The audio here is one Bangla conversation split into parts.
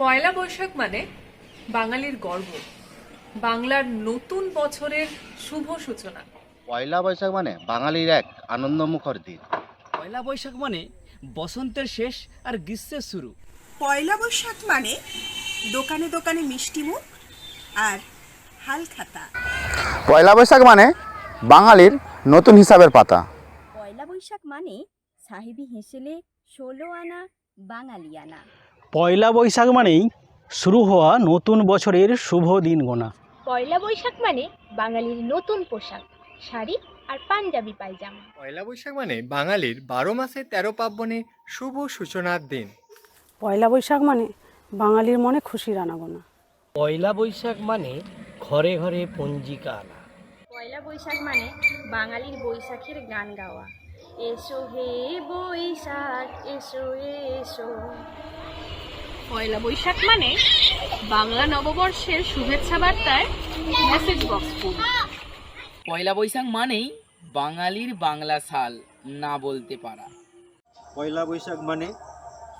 পয়লা বৈশাখ মানে বাঙালির গর্ব বাংলার নতুন বছরের শুভ সূচনা। পয়লা বৈশাখ মানে বাঙালির এক আনন্দমুখর দিন। পয়লা বৈশাখ মানে বসন্তের শেষ আর গ্রীষ্মের শুরু। পয়লা বৈশাখ মানে দোকানে দোকানে মিষ্টি মুখ আর হালখাতা পয়লা বৈশাখ মানে বাঙালির নতুন হিসাবের পাতা। পয়লা বৈশাখ মানে সাহেবি হেসেলে ষোলো আনা বাঙালিয়ানা পয়লা বৈশাখ মানেই শুরু হওয়া নতুন বছরের শুভ দিন গোনা পয়লা বৈশাখ মানে বাঙালির নতুন পোশাক শাড়ি আর পাঞ্জাবি পায়জামা। পয়লা বৈশাখ মানে বাঙালির বারো মাসে তেরো পার্বণে শুভ সূচনার দিন। পয়লা বৈশাখ মানে বাঙালির মনে খুশির আনাগোনা। পয়লা বৈশাখ মানে ঘরে ঘরে পঞ্জিকা আনা। পয়লা বৈশাখ মানে বাঙালির বৈশাখের গান গাওয়া। এসো হে বৈশাখ এসো এসো। পয়লা বৈশাখ মানে বাংলা নববর্ষের শুভেচ্ছা বার্তায় মেসেজ বক্স পয়লা বৈশাখ মানেই বাঙালির বাংলা সাল না বলতে পারা। পয়লা বৈশাখ মানে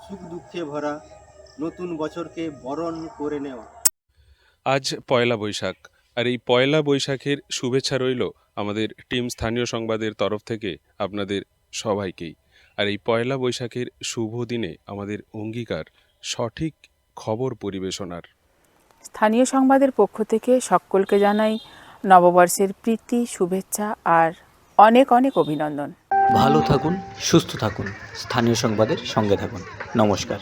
সুখ দুঃখে ভরা নতুন বছরকে বরণ করে নেওয়া। আজ পয়লা বৈশাখ আর এই পয়লা বৈশাখের শুভেচ্ছা রইল আমাদের টিম স্থানীয় সংবাদের তরফ থেকে আপনাদের সবাইকেই। আর এই পয়লা বৈশাখের শুভ দিনে আমাদের অঙ্গীকার সঠিক খবর পরিবেশনার। স্থানীয় সংবাদের পক্ষ থেকে সকলকে জানাই নববর্ষের প্রীতি শুভেচ্ছা আর অনেক অনেক অভিনন্দন। ভালো থাকুন সুস্থ থাকুন। স্থানীয় সংবাদের সঙ্গে থাকুন। নমস্কার